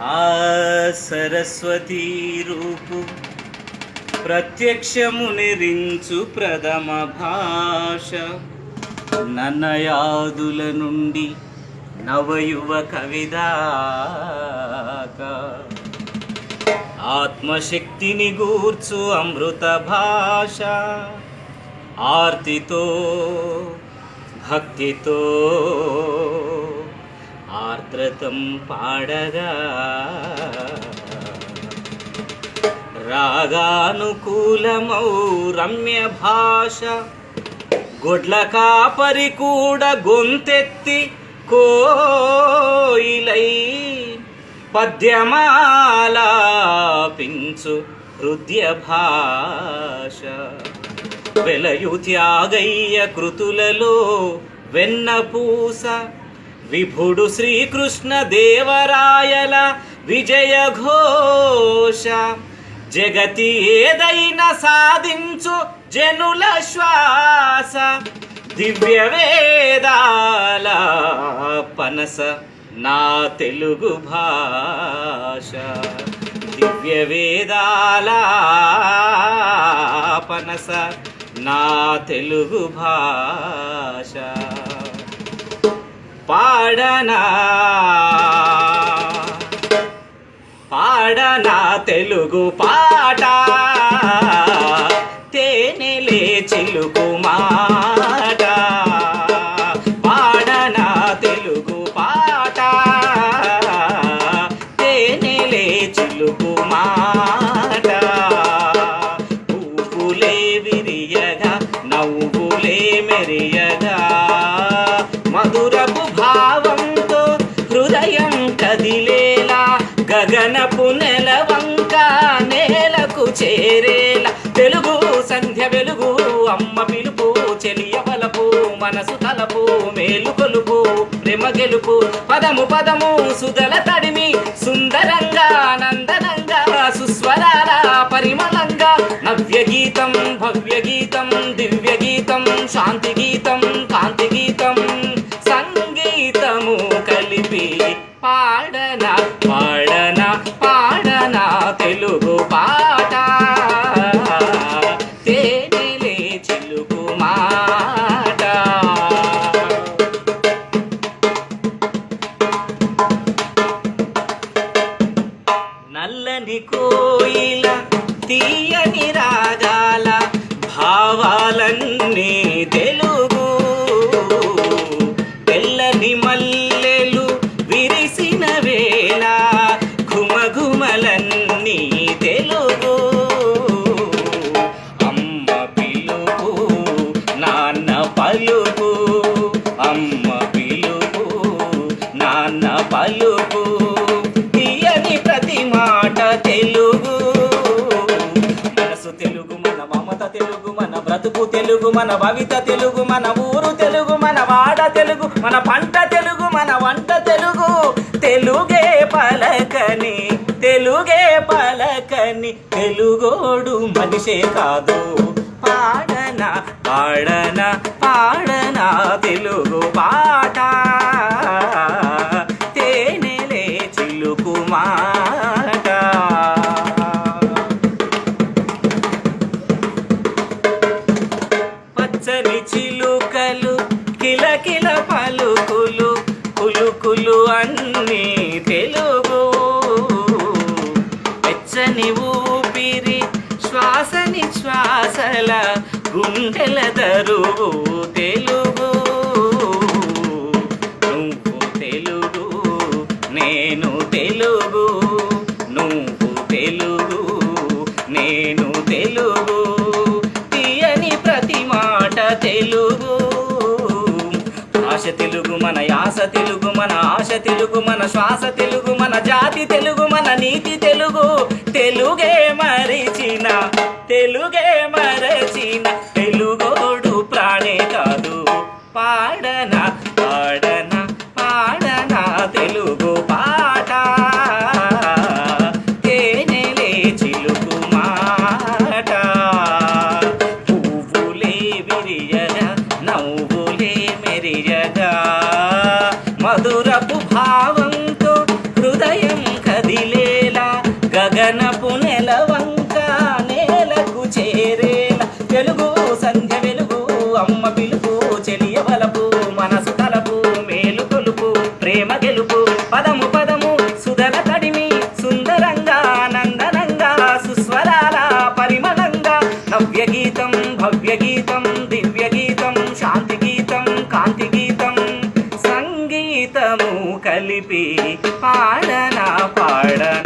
ఆ సరస్వతీ రూపు ప్రత్యక్షము నిరించు ప్రథమ భాష. నన్నయాదుల నుండి నవయువ కవిదాక. ఆత్మశక్తిని గూర్చు అమృత భాష. ఆర్తితో భక్తితో ఆర్ద్రతం పాడగా రాగానుకూలమౌ రమ్య భాష గొడ్ల కాపరి కూడా గొంతెత్తి కోయిలై పద్యమాలాపించు హృదయ భాష. వెలయు త్యాగయ్య కృతులలో వెన్నపూస విభుడు శ్రీకృష్ణ దేవరాయల విజయ ఘోష. జగతి ఏదైనా సాధించు జనుల శ్వాస. దివ్య వేదాల పనస నా తెలుగు భాష. దివ్య వేదాల పనస నా తెలుగు భాష. పాడనా? పాడనా తెలుగు పాట? తేనెలే చిలుకు కదిలేలా గగనపు నెలవంక నేలకు చేరేలా. తెలుగు సంధ్య వెలుగు అమ్మ పిలుపు చెలియవలపు మనసు తలపు మేలు కొలుపు ప్రేమ గెలుపు. పదము పదము సుదల తడిమి సుందరంగా నందనంగా సుస్వరాల పరిమళంగా. నవ్య గీతం భవ్య గీతం దివ్య గీతం శాంతి గీతం కాంతి గీతం. తెలుగు పాట. తేనెలే చిలుకు మాట. నల్లని కో తెలుగు మన భవిత తెలుగు మన ఊరు తెలుగు మన వాడ తెలుగు మన పంట తెలుగు మన వంట తెలుగు. తెలుగే పలకని తెలుగే పలకని తెలుగోడు మనిషే కాదు. పాడన పాడన పాడన తెలుగు పాట. పచ్చని చిలుకలు కిలకిల పలుకులు కులుకులు అన్నీ తెలుగు. వెచ్చని ఊపిరి శ్వాసని శ్వాసల గుండెల దరువు తెలుగు. మన యాస తెలుగు మన ఆశ తెలుగు మన శ్వాస తెలుగు మన జాతి తెలుగు మన నీతి తెలుగు. తెలుగే మరిచిన తెలుగే మధురపు భావంతో హృదయం కదిలేలా గగనపున பாடனா பாடனா